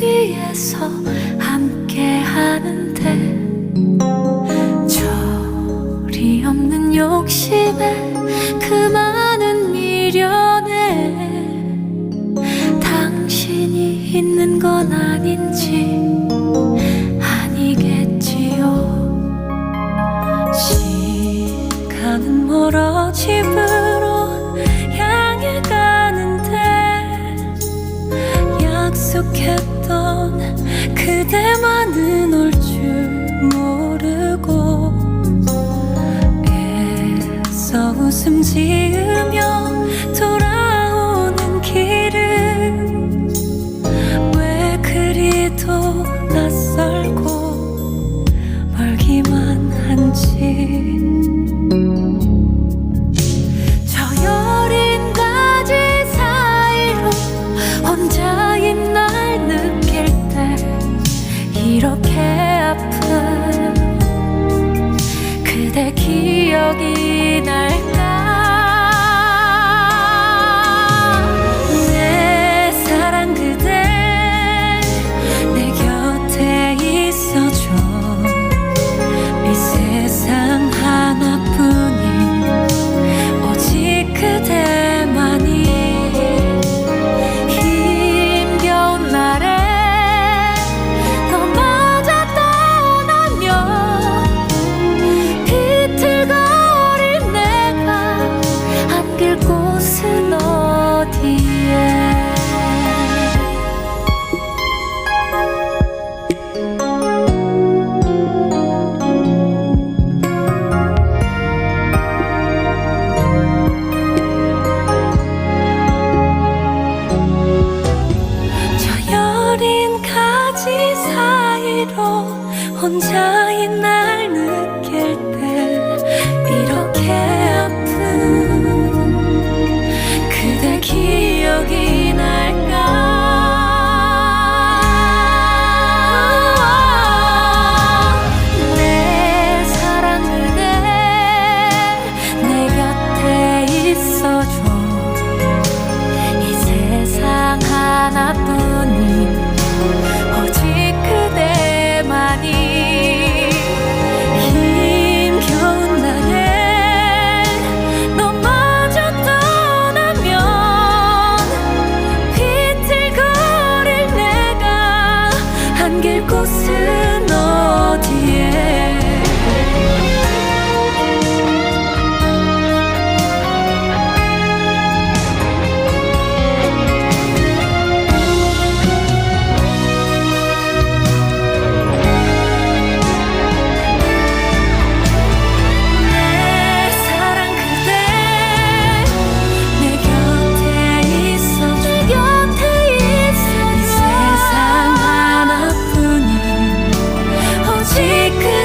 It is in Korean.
뒤에서 함께 하는데 절이 없는 욕심에 그 많은 미련에 당신이 있는 건 아닌데 낯설고 멀기만 한지. 혼자인 날 느낄 때 이렇게 그